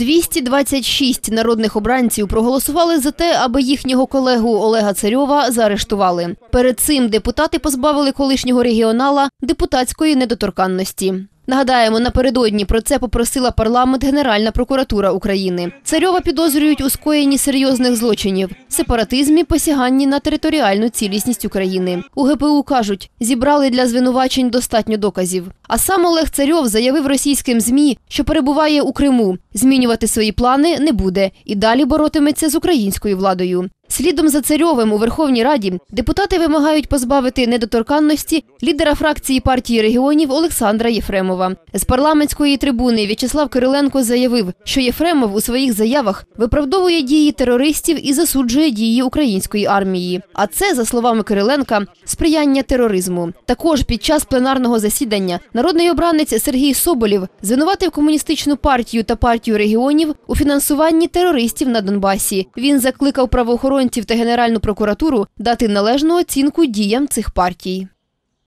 226 народних обранців проголосували за те, аби їхнього колегу Олега Царьова заарештували. Перед цим депутати позбавили колишнього регіонала депутатської недоторканності. Нагадаємо, напередодні про це попросила парламент Генеральна прокуратура України. Царьова підозрюють у скоєнні серйозних злочинів, сепаратизмі, посяганні на територіальну цілісність України. У ГПУ кажуть, зібрали для звинувачень достатньо доказів. А сам Олег Царьов заявив російським змі, що перебуває у Криму. Змінювати свої плани не буде і далі боротиметься з українською владою. Слідом за Царьовим у Верховній Раді депутати вимагають позбавити недоторканності лідера фракції партії регіонів Олександра Єфремова. З парламентської трибуни В'ячеслав Кириленко заявив, що Єфремов у своїх заявах виправдовує дії терористів і засуджує дії української армії. А це, за словами Кириленка, сприяння тероризму. Також під час пленарного засідання народний обранець Сергій Соболєв звинуватив комуністичну партію та партію регіонів у фінансуванні терористів на Донбасі. Він закликав правоохоронців та Генеральну прокуратуру дати належну оцінку діям цих партій.